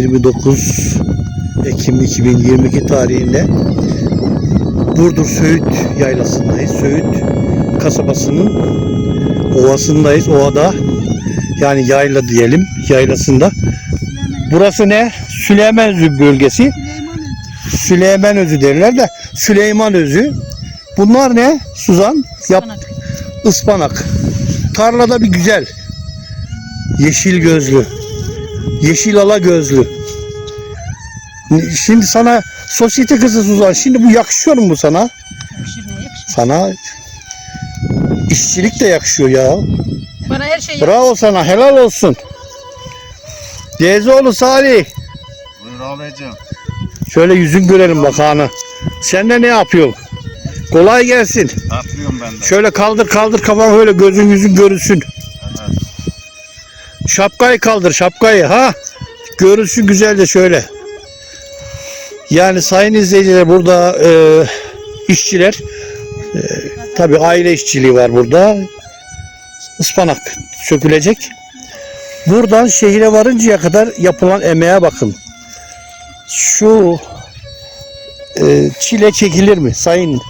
29 Ekim 2022 tarihinde Burdur Söğüt yaylasındayız. Söğüt kasabasının ovasındayız. Ovada yani yayla diyelim yaylasında. Burası ne? Süleyman Özü bölgesi. Süleyman Özü derler de Süleyman Özü. Bunlar ne? Suzan yap ıspanak. Tarlada bir güzel. Yeşil gözlü. Yeşil ala gözlü. Şimdi sana sosyete kızı Suzan. Şimdi bu yakışıyor mu bu sana? Yakışır yakışır? Sana işçilik de yakışıyor ya. Bana her şey yakışır. Bravo sana. Helal olsun. Dezoğlu Salih. Buyur abicim. Şöyle yüzün görelim bak. Sen de ne yapıyorsun? Kolay gelsin. Atlıyorum ben de. Şöyle kaldır kaldır kafan öyle gözün yüzün görünsün. Şapkayı kaldır şapkayı ha. Görünsün güzelce şöyle. Yani sayın izleyiciler burada e, işçiler e, tabi aile işçiliği var burada. Ispanak sökülecek. Buradan şehire varıncaya kadar yapılan emeğe bakın. Şu e, çile çekilir mi sayın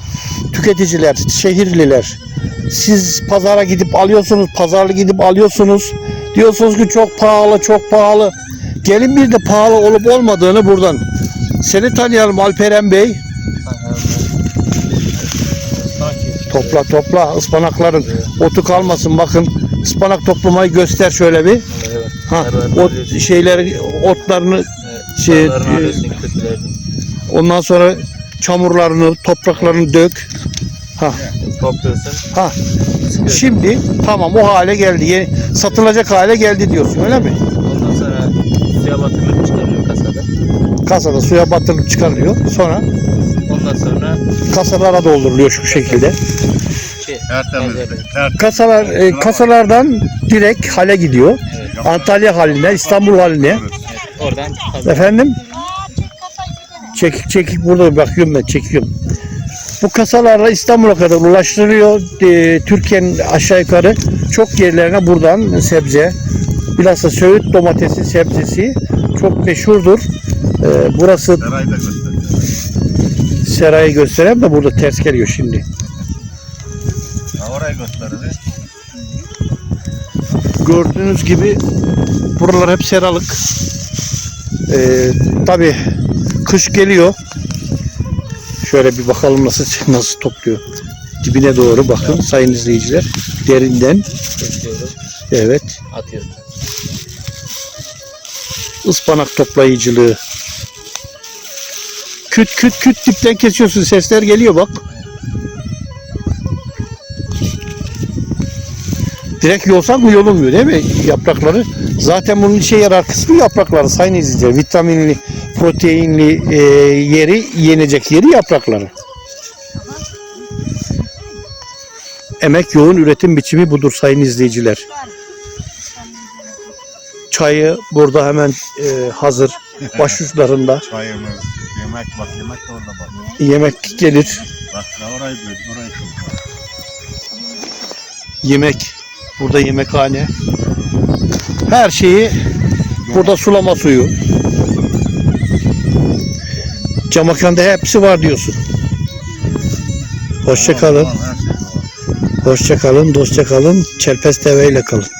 tüketiciler, şehirliler? Siz pazara gidip alıyorsunuz, pazarlı gidip alıyorsunuz. Diyorsunuz ki çok pahalı, çok pahalı. Gelin bir de pahalı olup olmadığını buradan. Seni tanıyalım Alperen Bey. Topla topla ıspanakların otu kalmasın bakın. ıspanak toplamayı göster şöyle bir. Ha, o şeyleri otlarını şey, ondan sonra çamurlarını, topraklarını dök. Ha, Topluyorsun. ha. Şimdi tamam o hale geldi. Yeni, satılacak hale geldi diyorsun öyle mi? Ondan sonra suya batırılıp çıkarılıyor kasada. Kasada suya batırılıp çıkarılıyor. Sonra Ondan sonra kasalara dolduruluyor şu şekilde. şey. Evet. Kasalar e, kasalardan direkt hale gidiyor. Evet. Antalya haline, İstanbul haline. oradan pazar. Efendim? Çekik çekik burada bakıyorum ben çekiyorum. Bu kasalarla İstanbul'a kadar ulaştırılıyor. E, Türkiye'nin aşağı yukarı çok yerlerine buradan sebze. Bilhassa Söğüt domatesi sebzesi çok meşhurdur. E, burası Serayı da göster. serayı gösteren de burada ters geliyor şimdi. Ha, orayı göster hadi. Gördüğünüz gibi buralar hep seralık. Ee, Tabi kış geliyor. Şöyle bir bakalım nasıl nasıl topluyor. Dibine doğru bakın sayın izleyiciler. Derinden. Kesiyoruz, Evet. atıyoruz. ıspanak toplayıcılığı. Küt küt küt dipten kesiyorsun. Sesler geliyor bak. Direkt yolsan bu yolunmuyor değil mi? Yaprakları. Zaten bunun işe yarar kısmı yaprakları sayın izleyiciler. Vitaminli, proteinli e, yeri, yenecek yeri yaprakları. Emek yoğun üretim biçimi budur sayın izleyiciler. Çayı burada hemen e, hazır. Başuçlarında Çayımız, yemek bak yemek de orada bak. yemek gelir. Bak orayı duydum orayı. Yemek. Burada yemekhane. Her şeyi burada sulama suyu. Camakanda hepsi var diyorsun. Hoşça kalın. Şey. Hoşça kalın, dostça kalın. Çelpes TV ile kalın.